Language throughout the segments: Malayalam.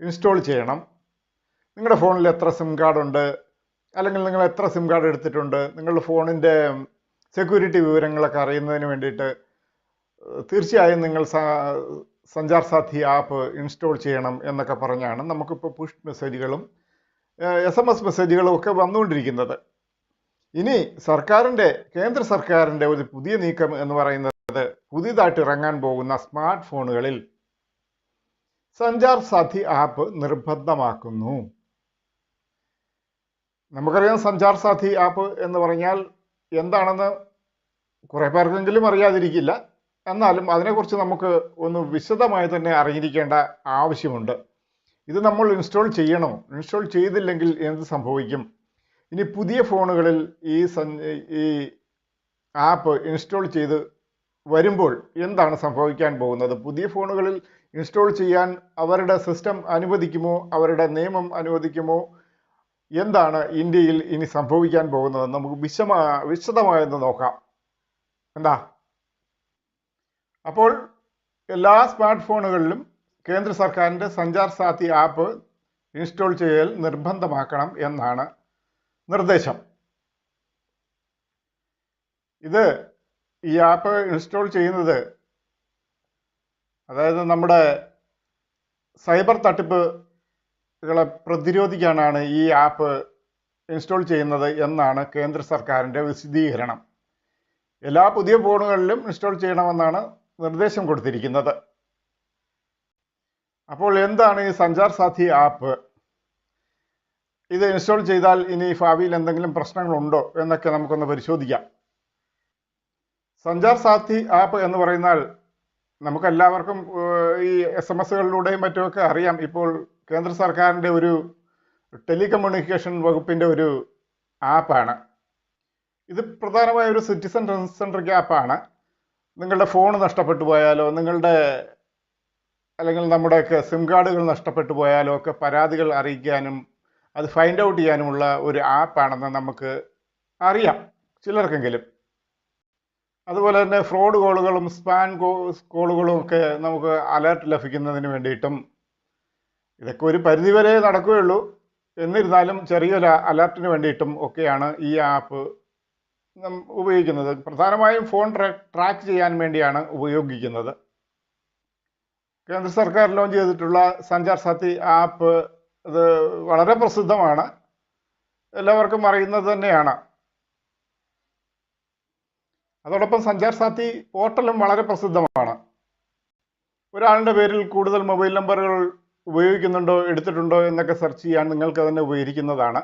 ഇൻസ്റ്റാൾ ചെയ്യണം. നിങ്ങളുടെ ഫോണിൽ എത്ര സിം കാർഡ് ഉണ്ട്? അല്ലെങ്കിൽ നിങ്ങൾ എത്ര സിം കാർഡ് എടുത്തിട്ടുണ്ട്? നിങ്ങളുടെ ഫോണിന്റെ സെക്യൂരിറ്റി വിവരങ്ങളൊക്കെ അറിയുന്നതിന് വേണ്ടിയിട്ട് തീർച്ചയായും നിങ്ങൾ സഞ്ചാർ സാഥി ആപ്പ് ഇൻസ്റ്റാൾ ചെയ്യണം എന്നൊക്കെ പറഞ്ഞാണ് നമുക്കിപ്പോൾ പുഷ് മെസ്സേജുകളും എസ് എം എസ് മെസ്സേജുകളും ഒക്കെ വന്നുകൊണ്ടിരിക്കുന്നത്. ഇനി സർക്കാരിന്റെ കേന്ദ്ര സർക്കാരിന്റെ ഒരു പുതിയ നീക്കം എന്ന് പറയുന്നത് പുതിയതായിട്ട് ഇറങ്ങാൻ പോകുന്ന സ്മാർട്ട് ഫോണുകളിൽ സഞ്ചാർ സാഥി ആപ്പ് നിർബന്ധമാക്കുന്നു. നമുക്കറിയാം സഞ്ചാർ സാഥി ആപ്പ് എന്ന് പറഞ്ഞാൽ എന്താണെന്ന് കുറേ പേർക്കെങ്കിലും അറിയാതിരിക്കില്ല. എന്നാലും അതിനെക്കുറിച്ച് നമുക്ക് ഒന്ന് വിശദമായി തന്നെ അറിഞ്ഞിരിക്കേണ്ട ആവശ്യമുണ്ട്. ഇത് നമ്മൾ ഇൻസ്റ്റാൾ ചെയ്യണോ? ഇൻസ്റ്റാൾ ചെയ്തില്ലെങ്കിൽ എന്ത് സംഭവിക്കും? ഇനി പുതിയ ഫോണുകളിൽ ഈ ഈ ആപ്പ് ഇൻസ്റ്റാൾ ചെയ്ത് വരുമ്പോൾ എന്താണ് സംഭവിക്കാൻ പോകുന്നത്? പുതിയ ഫോണുകളിൽ ഇൻസ്റ്റാൾ ചെയ്യാൻ അവരുടെ സിസ്റ്റം അനുവദിക്കുമോ? അവരുടെ നിയമം അനുവദിക്കുമോ? എന്താണ് ഇന്ത്യയിൽ ഇനി സംഭവിക്കാൻ പോകുന്നത്? നമുക്ക് വിശമ വിശദമായെന്ന് നോക്കാം. എന്താ? അപ്പോൾ എല്ലാ സ്മാർട്ട് ഫോണുകളിലും കേന്ദ്ര സർക്കാരിന്റെ സഞ്ചാർ സാത്തി ആപ്പ് ഇൻസ്റ്റാൾ ചെയ്യൽ നിർബന്ധമാക്കണം എന്നാണ് നിർദ്ദേശം. ഇത് ഈ ആപ്പ് ഇൻസ്റ്റാൾ ചെയ്യുന്നത് അതായത് നമ്മുടെ സൈബർ തട്ടിപ്പുകളെ പ്രതിരോധിക്കാനാണ് ഈ ആപ്പ് ഇൻസ്റ്റാൾ ചെയ്യുന്നത് എന്നാണ് കേന്ദ്ര സർക്കാരിന്റെ വിശദീകരണം. എല്ലാ പുതിയ ഫോണുകളിലും ഇൻസ്റ്റാൾ ചെയ്യണമെന്നാണ് നിർദ്ദേശം കൊടുത്തിരിക്കുന്നത്. അപ്പോൾ എന്താണ് ഈ സഞ്ചാർ സാഥി ആപ്പ് ഇത് ഇൻസ്റ്റാൾ ചെയ്താൽ ഇനി ഭാവിയിൽ എന്തെങ്കിലും പ്രശ്നങ്ങളുണ്ടോ എന്നൊക്കെ നമുക്കൊന്ന് പരിശോധിക്കാം. സഞ്ചാർ സാത്തി ആപ്പ് എന്ന് പറയുന്നാൽ നമുക്കെല്ലാവർക്കും ഈ എസ് എം എസുകളിലൂടെയും മറ്റുമൊക്കെ അറിയാം. ഇപ്പോൾ കേന്ദ്ര സർക്കാരിന്റെ ഒരു ടെലികമ്മ്യൂണിക്കേഷൻ വകുപ്പിന്റെ ഒരു ആപ്പാണ്. ഇത് പ്രധാനമായ ഒരു സിറ്റിസൺ സെൻട്രിക് ആപ്പാണ്. നിങ്ങളുടെ ഫോൺ നഷ്ടപ്പെട്ടു പോയാലോ നിങ്ങളുടെ അല്ലെങ്കിൽ നമ്മുടെയൊക്കെ സിം കാർഡുകൾ നഷ്ടപ്പെട്ടു പോയാലോ ഒക്കെ പരാതികൾ അറിയിക്കാനും അത് ഫൈൻഡ് ഔട്ട് ചെയ്യാനുമുള്ള ഒരു ആപ്പാണെന്ന് നമുക്ക് അറിയാം ചിലർക്കെങ്കിലും. അതുപോലെ തന്നെ ഫ്രോഡ് കോളുകളും സ്പാൻ കോളുകളും ഒക്കെ നമുക്ക് അലേർട്ട് ലഭിക്കുന്നതിന് വേണ്ടിയിട്ടും ഇതൊക്കെ ഒരു പരിധിവരെ നടക്കുകയുള്ളൂ. എന്നിരുന്നാലും ചെറിയൊരു അലേർട്ടിന് വേണ്ടിയിട്ടും ഒക്കെയാണ് ഈ ആപ്പ് ഉപയോഗിക്കുന്നത്. പ്രധാനമായും ഫോൺ ട്രാക്ക് ചെയ്യാൻ വേണ്ടിയാണ് ഉപയോഗിക്കുന്നത്. കേന്ദ്ര സർക്കാർ ലോഞ്ച് ചെയ്തിട്ടുള്ള സഞ്ചാർ സാത്തി ആപ്പ് ഇത് വളരെ പ്രസിദ്ധമാണ്. എല്ലാവർക്കും അറിയുന്നത് തന്നെയാണ്. അതോടൊപ്പം സഞ്ചാർ സാത്തി പോർട്ടലും വളരെ പ്രസിദ്ധമാണ്. ഒരാളുടെ പേരിൽ കൂടുതൽ മൊബൈൽ നമ്പറുകൾ ഉപയോഗിക്കുന്നുണ്ടോ എടുത്തിട്ടുണ്ടോ എന്നൊക്കെ സെർച്ച് ചെയ്യാൻ നിങ്ങൾക്ക് തന്നെ ഉപകരിക്കുന്നതാണ്.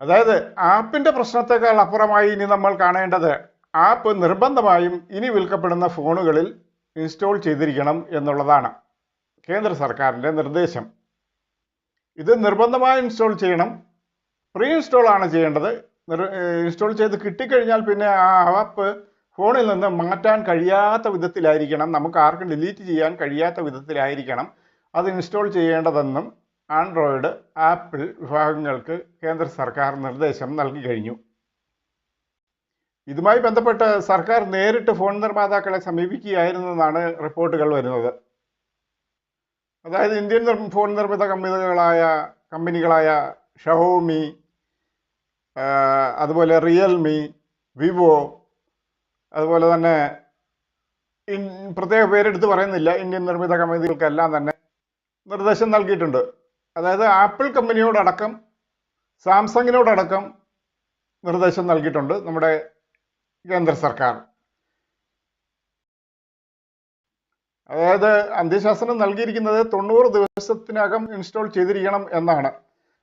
അതായത് ആപ്പിന്റെ പ്രശ്നത്തെക്കാൾ അപ്പുറമായി ഇനി നമ്മൾ കാണേണ്ടത് ആപ്പ് നിർബന്ധമായും ഇനി വിൽക്കപ്പെടുന്ന ഫോണുകളിൽ ഇൻസ്റ്റോൾ ചെയ്തിരിക്കണം എന്നുള്ളതാണ് കേന്ദ്ര സർക്കാരിന്റെ നിർദ്ദേശം. ഇത് നിർബന്ധമായി ഇൻസ്റ്റോൾ ചെയ്യണം. പ്രീ ഇൻസ്റ്റാൾ ആണ് ചെയ്യേണ്ടത്. ഇൻസ്റ്റാൾ ചെയ്ത് കിട്ടിക്കഴിഞ്ഞാൽ പിന്നെ ആ ആപ്പ് ഫോണിൽ നിന്ന് മാറ്റാൻ കഴിയാത്ത വിധത്തിലായിരിക്കണം. നമുക്ക് ആർക്കും ഡിലീറ്റ് ചെയ്യാൻ കഴിയാത്ത വിധത്തിലായിരിക്കണം അത് ഇൻസ്റ്റാൾ ചെയ്യേണ്ടതെന്നും ആൻഡ്രോയിഡ് ആപ്പിൾ വിഭാഗങ്ങൾക്ക് കേന്ദ്ര സർക്കാർ നിർദ്ദേശം നൽകി കഴിഞ്ഞു. ഇതുമായി ബന്ധപ്പെട്ട് സർക്കാർ നേരിട്ട് ഫോൺ നിർമ്മാതാക്കളെ സമീപിക്കുകയായിരുന്നെന്നാണ് റിപ്പോർട്ടുകൾ വരുന്നത്. അതായത് ഇന്ത്യൻ ഫോൺ നിർമ്മിത കമ്പനികളായ കമ്പനികളായ ഷവോമി അതുപോലെ റിയൽമി വിവോ അതുപോലെ തന്നെ പ്രത്യേക പേരെടുത്ത് പറയുന്നില്ല. ഇന്ത്യൻ നിർമ്മിത കമ്പനികൾക്കെല്ലാം തന്നെ നിർദ്ദേശം നൽകിയിട്ടുണ്ട്. അതായത് ആപ്പിൾ കമ്പനിയോടടക്കം സാംസങ്ങിനോടടക്കം നിർദ്ദേശം നൽകിയിട്ടുണ്ട് നമ്മുടെ കേന്ദ്ര സർക്കാർ. അതായത് അന്ത്യശാസനം നൽകിയിരിക്കുന്നത് തൊണ്ണൂറ് ദിവസത്തിനകം ഇൻസ്റ്റാൾ ചെയ്തിരിക്കണം എന്നാണ്.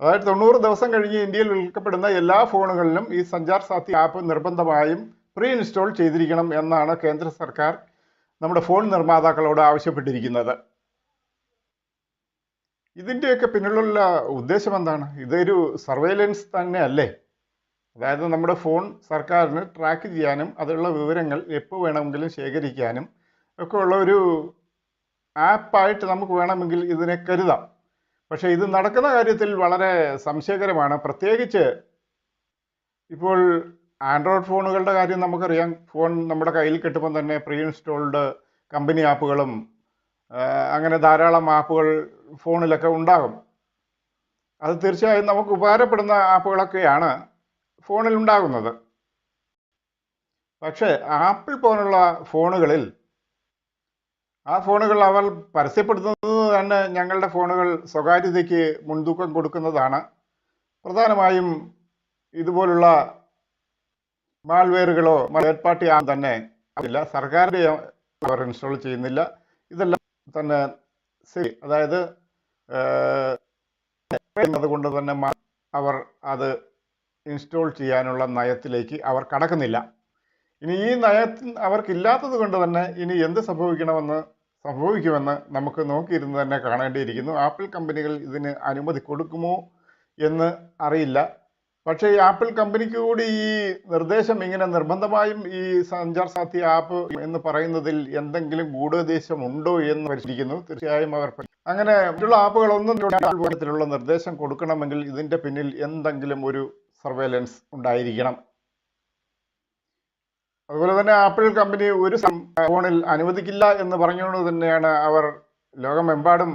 അതായത് തൊണ്ണൂറ് ദിവസം കഴിഞ്ഞ് ഇന്ത്യയിൽ വിൽക്കപ്പെടുന്ന എല്ലാ ഫോണുകളിലും ഈ സഞ്ചാർ സാത്തി ആപ്പ് നിർബന്ധമായും പ്രീ ഇൻസ്റ്റാൾ ചെയ്തിരിക്കണം എന്നാണ് കേന്ദ്ര സർക്കാർ നമ്മുടെ ഫോൺ നിർമ്മാതാക്കളോട് ആവശ്യപ്പെട്ടിരിക്കുന്നത്. ഇതിന്റെയൊക്കെ പിന്നിലുള്ള ഉദ്ദേശം എന്താണ്? ഇതൊരു സർവൈലൻസ് തന്നെ അല്ലേ? അതായത് നമ്മുടെ ഫോൺ സർക്കാരിന് ട്രാക്ക് ചെയ്യാനും അതിലുള്ള വിവരങ്ങൾ എപ്പോൾ വേണമെങ്കിലും ശേഖരിക്കാനും ഒക്കെ ഉള്ള ഒരു ആപ്പായിട്ട് നമുക്ക് വേണമെങ്കിൽ ഇതിനെ കരുതാം. പക്ഷേ ഇത് നടക്കുന്ന കാര്യത്തിൽ വളരെ സംശയകരമാണ്. പ്രത്യേകിച്ച് ഇപ്പോൾ ആൻഡ്രോയിഡ് ഫോണുകളുടെ കാര്യം നമുക്കറിയാം. ഫോൺ നമ്മുടെ കയ്യിൽ കിട്ടുമ്പോൾ തന്നെ പ്രീ ഇൻസ്റ്റോൾഡ് കമ്പനി ആപ്പുകളും അങ്ങനെ ധാരാളം ആപ്പുകൾ ഫോണിലൊക്കെ ഉണ്ടാകും. അത് തീർച്ചയായും നമുക്ക് ഉപകാരപ്പെടുന്ന ആപ്പുകളൊക്കെയാണ് ഫോണിൽ ഉണ്ടാകുന്നത്. പക്ഷേ ആപ്പിൾ പോലുള്ള ഫോണുകളിൽ ആ ഫോണുകൾ അവർ പരസ്യപ്പെടുത്തുന്നത് തന്നെ ഞങ്ങളുടെ ഫോണുകൾ സ്വകാര്യതയ്ക്ക് മുൻതൂക്കം കൊടുക്കുന്നതാണ്. പ്രധാനമായും ഇതുപോലുള്ള മാൾവെയറുകളോ തേർഡ് പാർട്ടി ആ തന്നെ ഇല്ല സർക്കാരിന്റെ അവർ ഇൻസ്റ്റാൾ ചെയ്യുന്നില്ല. ഇതെല്ലാം തന്നെ ശരി. അതായത് അതുകൊണ്ട് തന്നെ അവർ അത് ഇൻസ്റ്റാൾ ചെയ്യാനുള്ള നയത്തിലേക്ക് അവർ കടക്കുന്നില്ല. ഇനി ഈ നയത്തിൽ അവർക്കില്ലാത്തത് കൊണ്ട് തന്നെ ഇനി എന്ത് സംഭവിക്കണമെന്ന് സംഭവിക്കുമെന്ന് നമുക്ക് നോക്കിയിരുന്ന് തന്നെ കാണേണ്ടിയിരിക്കുന്നു. ആപ്പിൾ കമ്പനികൾ ഇതിന് അനുമതി കൊടുക്കുമോ എന്ന് അറിയില്ല. പക്ഷേ ആപ്പിൾ കമ്പനിക്ക് കൂടി ഈ നിർദ്ദേശം ഇങ്ങനെ നിർബന്ധമായും ഈ സഞ്ചാർ സാധ്യ ആപ്പ് എന്ന് പറയുന്നതിൽ എന്തെങ്കിലും ഗൂഢോദ്ദേശം ഉണ്ടോ എന്ന് പരിശീലിക്കുന്നു തീർച്ചയായും അവർ അങ്ങനെ മറ്റുള്ള ആപ്പുകളൊന്നും തരത്തിലുള്ള നിർദ്ദേശം കൊടുക്കണമെങ്കിൽ ഇതിന്റെ പിന്നിൽ എന്തെങ്കിലും ഒരു സർവേലൻസ് ഉണ്ടായിരിക്കണം. അതുപോലെ തന്നെ ആപ്പിൾ കമ്പനി ഒരു ഫോണിൽ അനുവദിക്കില്ല എന്ന് പറഞ്ഞുകൊണ്ട് തന്നെയാണ് അവർ ലോകമെമ്പാടും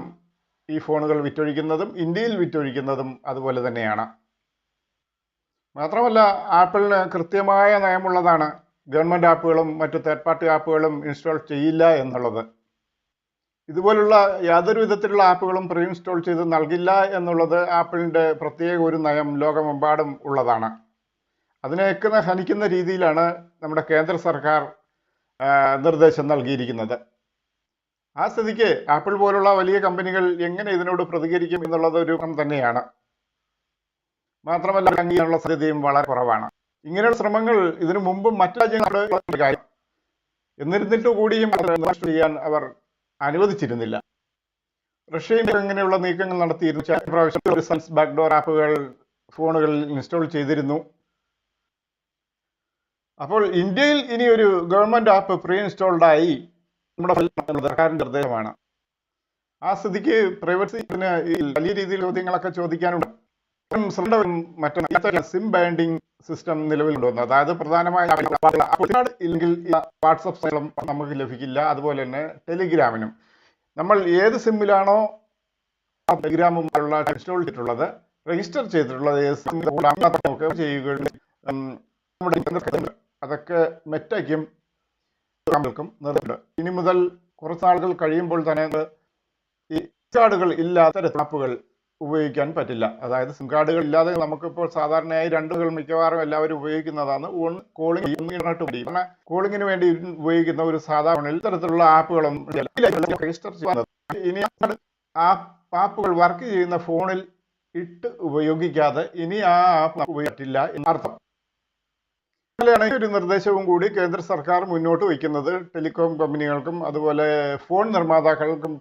ഈ ഫോണുകൾ വിറ്റൊഴിക്കുന്നതും ഇന്ത്യയിൽ വിറ്റൊഴിക്കുന്നതും അതുപോലെ തന്നെയാണ്. മാത്രമല്ല ആപ്പിളിന് കൃത്യമായ നയമുള്ളതാണ് ഗവൺമെന്റ് ആപ്പുകളും മറ്റ് തേർഡ് പാർട്ടി ആപ്പുകളും ഇൻസ്റ്റാൾ ചെയ്യില്ല എന്നുള്ളത്. ഇതുപോലുള്ള യാതൊരു വിധത്തിലുള്ള ആപ്പുകളും പ്രീ ഇൻസ്റ്റാൾ ചെയ്ത് നൽകില്ല എന്നുള്ളത് ആപ്പിളിന്റെ പ്രത്യേക ഒരു നയം ലോകമെമ്പാടും ഉള്ളതാണ്. അതിനെയൊക്കെ ഹനിക്കുന്ന രീതിയിലാണ് നമ്മുടെ കേന്ദ്ര സർക്കാർ നിർദ്ദേശം നൽകിയിരിക്കുന്നത്. ആ സ്ഥിതിക്ക് ആപ്പിൾ പോലുള്ള വലിയ കമ്പനികൾ എങ്ങനെ ഇതിനോട് പ്രതികരിക്കും എന്നുള്ളത് ഒരു തന്നെയാണ്. മാത്രമല്ല അംഗീകാരമുള്ള സാധ്യതയും വളരെ കുറവാണ്. ഇങ്ങനെയുള്ള ശ്രമങ്ങൾ ഇതിനു മുമ്പും മറ്റു രാജ്യങ്ങളുടെ കാര്യം. എന്നിരുന്നിട്ട് കൂടിയും ചെയ്യാൻ അവർ അനുവദിച്ചിരുന്നില്ല. റഷ്യയും ഇങ്ങനെയുള്ള നീക്കങ്ങൾ നടത്തിയിരുന്നു. ബാക്ക്ഡോർ ആപ്പുകൾ ഫോണുകളിൽ ഇൻസ്റ്റാൾ ചെയ്തിരുന്നു. അപ്പോൾ ഇന്ത്യയിൽ ഇനി ഒരു ഗവൺമെന്റ് ആപ്പ് പ്രീ ഇൻസ്റ്റാൾഡ് ആയി നമ്മുടെ സർക്കാരിന്റെ നിർദ്ദേശമാണ്. ആ സ്ഥിതിക്ക് പ്രൈവസിന് വലിയ രീതിയിൽ ചോദ്യങ്ങളൊക്കെ ചോദിക്കാനുണ്ട്. മറ്റേ സിം ബാൻഡിങ് സിസ്റ്റം നിലവിലുണ്ട് അതായത് പ്രധാനമായ ഇല്ലെങ്കിൽ വാട്സപ്പ് നമുക്ക് ലഭിക്കില്ല. അതുപോലെ തന്നെ ടെലിഗ്രാമിനും. നമ്മൾ ഏത് സിമ്മിലാണോ ആ ടെലിഗ്രാമുള്ള ഇൻസ്റ്റാൾ ചെയ്തിട്ടുള്ളത് രജിസ്റ്റർ ചെയ്തിട്ടുള്ളത് ഏത് സിമ്മിലൊക്കെ ചെയ്യുകയും നമ്മുടെ അതൊക്കെ മെറ്റയ്ക്കും ഇനി മുതൽ കുറച്ച് നാളുകൾ കഴിയുമ്പോൾ തന്നെ ഈ കാർഡുകൾ ഇല്ലാത്ത ആപ്പുകൾ ഉപയോഗിക്കാൻ പറ്റില്ല. അതായത് സിം കാർഡുകൾ ഇല്ലാതെ നമുക്കിപ്പോൾ സാധാരണയായി രണ്ടുകൾ മിക്കവാറും എല്ലാവരും ഉപയോഗിക്കുന്നതാണ്. ഒന്ന് കോളിംഗ് ഇന്റർനെറ്റ് വഴി കാരണം കോളിങ്ങിന് വേണ്ടി ഉപയോഗിക്കുന്ന ഒരു സാധാരണ ഇത്തരത്തിലുള്ള ആപ്പുകളൊന്നും രജിസ്റ്റർ ചെയ്യുന്നത് ഇനി ആപ്പുകൾ വർക്ക് ചെയ്യുന്ന ഫോണിൽ ഇട്ട് ഉപയോഗിക്കാതെ ഇനി ആ ആപ്പ് ഉപയോഗിക്കില്ല എന്നർത്ഥം. ഒരു നിർദ്ദേശവും കൂടി കേന്ദ്ര സർക്കാർ മുന്നോട്ട് വയ്ക്കുന്നത് ടെലികോം കമ്പനികൾക്കും അതുപോലെ ഫോൺ നിർമ്മാതാക്കൾക്കും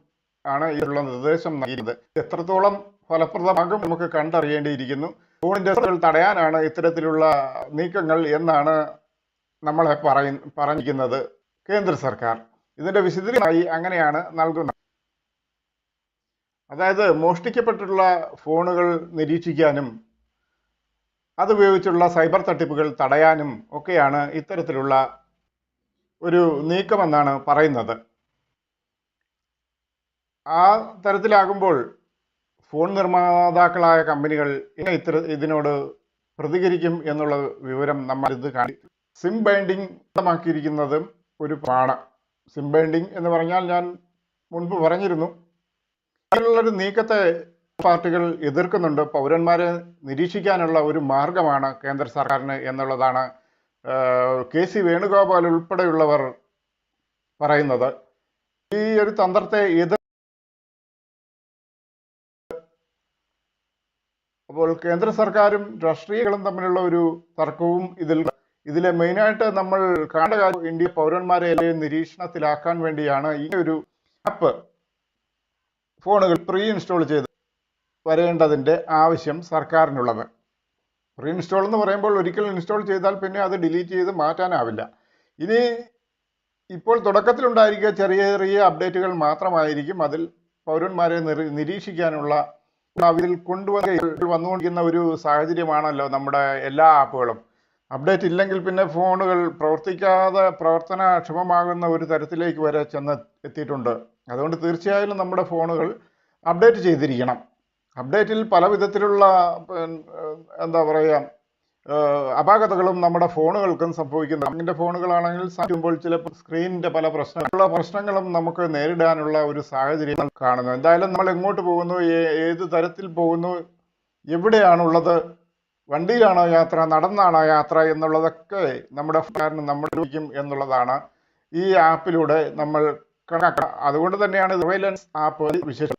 ആണ് ഇതിലുള്ള നിർദ്ദേശം നൽകിയത് എത്രത്തോളം ഫലപ്രദമാകും നമുക്ക് കണ്ടറിയേണ്ടിയിരിക്കുന്നു. ഫോണിന്റെ തടയാനാണ് ഇത്തരത്തിലുള്ള നീക്കങ്ങൾ എന്നാണ് നമ്മളെ പറയ പറഞ്ഞിരിക്കുന്നത് കേന്ദ്ര സർക്കാർ. ഇതിന്റെ വിശദീകരണമായി അങ്ങനെയാണ് നൽകുന്നത്. അതായത് മോഷ്ടിക്കപ്പെട്ടിട്ടുള്ള ഫോണുകൾ നിരീക്ഷിക്കാനും അതുപയോഗിച്ചുള്ള സൈബർ തട്ടിപ്പുകൾ തടയാനും ഒക്കെയാണ് ഇത്തരത്തിലുള്ള ഒരു നീക്കമെന്നാണ് പറയുന്നത്. ആ തരത്തിലാകുമ്പോൾ ഫോൺ നിർമ്മാതാക്കളായ കമ്പനികൾ ഇത്ര ഇതിനോട് പ്രതികരിക്കും എന്നുള്ള വിവരം നമ്മൾ ഇത് കാണി സിം ബൈൻഡിങ് വ്യക്തമാക്കിയിരിക്കുന്നതും ഒരു പാണ് സിം ബൈൻഡിങ് എന്ന് പറഞ്ഞാൽ ഞാൻ മുൻപ് പറഞ്ഞിരുന്നു. അതിലുള്ളൊരു നീക്കത്തെ പാർട്ടികൾ എതിർക്കുന്നുണ്ട്. പൗരന്മാരെ നിരീക്ഷിക്കാനുള്ള ഒരു മാർഗമാണ് കേന്ദ്ര സർക്കാരിന് എന്നുള്ളതാണ് കെ സി വേണുഗോപാൽ ഉൾപ്പെടെയുള്ളവർ പറയുന്നത്. ഈ ഒരു തന്ത്രത്തെ എതിർ അപ്പോൾ കേന്ദ്ര സർക്കാരും രാഷ്ട്രീയങ്ങളും തമ്മിലുള്ള ഒരു തർക്കവും ഇതിൽ ഇതിലെ മെയിനായിട്ട് നമ്മൾ കാണേണ്ട കാര്യം ഇന്ത്യ പൗരന്മാരെ നിരീക്ഷണത്തിലാക്കാൻ വേണ്ടിയാണ് ഈ ഒരു ആപ്പ് ഫോണുകൾ പ്രീ ഇൻസ്റ്റാൾ ചെയ്ത് വരേണ്ടതിന്റെ ആവശ്യം സർക്കാരിനുള്ളത്. റീഇൻസ്റ്റോൾ ഇൻസ്റ്റാൾ എന്ന് പറയുമ്പോൾ ഒരിക്കൽ ഇൻസ്റ്റാൾ ചെയ്താൽ പിന്നെ അത് ഡിലീറ്റ് ചെയ്ത് മാറ്റാനാവില്ല. ഇനി ഇപ്പോൾ തുടക്കത്തിലുണ്ടായിരിക്കുക ചെറിയ ചെറിയ അപ്ഡേറ്റുകൾ മാത്രമായിരിക്കും അതിൽ പൗരന്മാരെ നിരീക്ഷിക്കാനുള്ള അതിൽ കൊണ്ടുവന്ന് വന്നുകൊണ്ടിരിക്കുന്ന ഒരു സാഹചര്യമാണല്ലോ നമ്മുടെ എല്ലാ ആപ്പുകളും. അപ്ഡേറ്റ് ഇല്ലെങ്കിൽ പിന്നെ ഫോണുകൾ പ്രവർത്തിക്കാതെ പ്രവർത്തനക്ഷമമാകുന്ന ഒരു തരത്തിലേക്ക് വരെ ചെന്ന് എത്തിയിട്ടുണ്ട്. അതുകൊണ്ട് തീർച്ചയായും നമ്മുടെ ഫോണുകൾ അപ്ഡേറ്റ് ചെയ്തിരിക്കണം. അപ്ഡേറ്റിൽ പല വിധത്തിലുള്ള എന്താ പറയുക അപാകതകളും നമ്മുടെ ഫോണുകൾക്കും സംഭവിക്കുന്നു അതിന്റെ ഫോണുകളാണെങ്കിൽ സാധിക്കുമ്പോൾ ചിലപ്പോൾ സ്ക്രീനിന്റെ പല പ്രശ്നങ്ങളുള്ള പ്രശ്നങ്ങളും നമുക്ക് നേരിടാനുള്ള ഒരു സാഹചര്യം കാണുന്നു. എന്തായാലും നമ്മൾ എങ്ങോട്ട് പോകുന്നു ഏത് തരത്തിൽ പോകുന്നു എവിടെയാണുള്ളത് വണ്ടിയിലാണോ യാത്ര നടന്നാണോ യാത്ര എന്നുള്ളതൊക്കെ നമ്മുടെ കാരണം ഉപയോഗിക്കും എന്നുള്ളതാണ് ഈ ആപ്പിലൂടെ നമ്മൾ കണക്കാക്കുക അതുകൊണ്ട് തന്നെയാണ് സർവൈലൻസ് ആപ്പ് വിശേഷം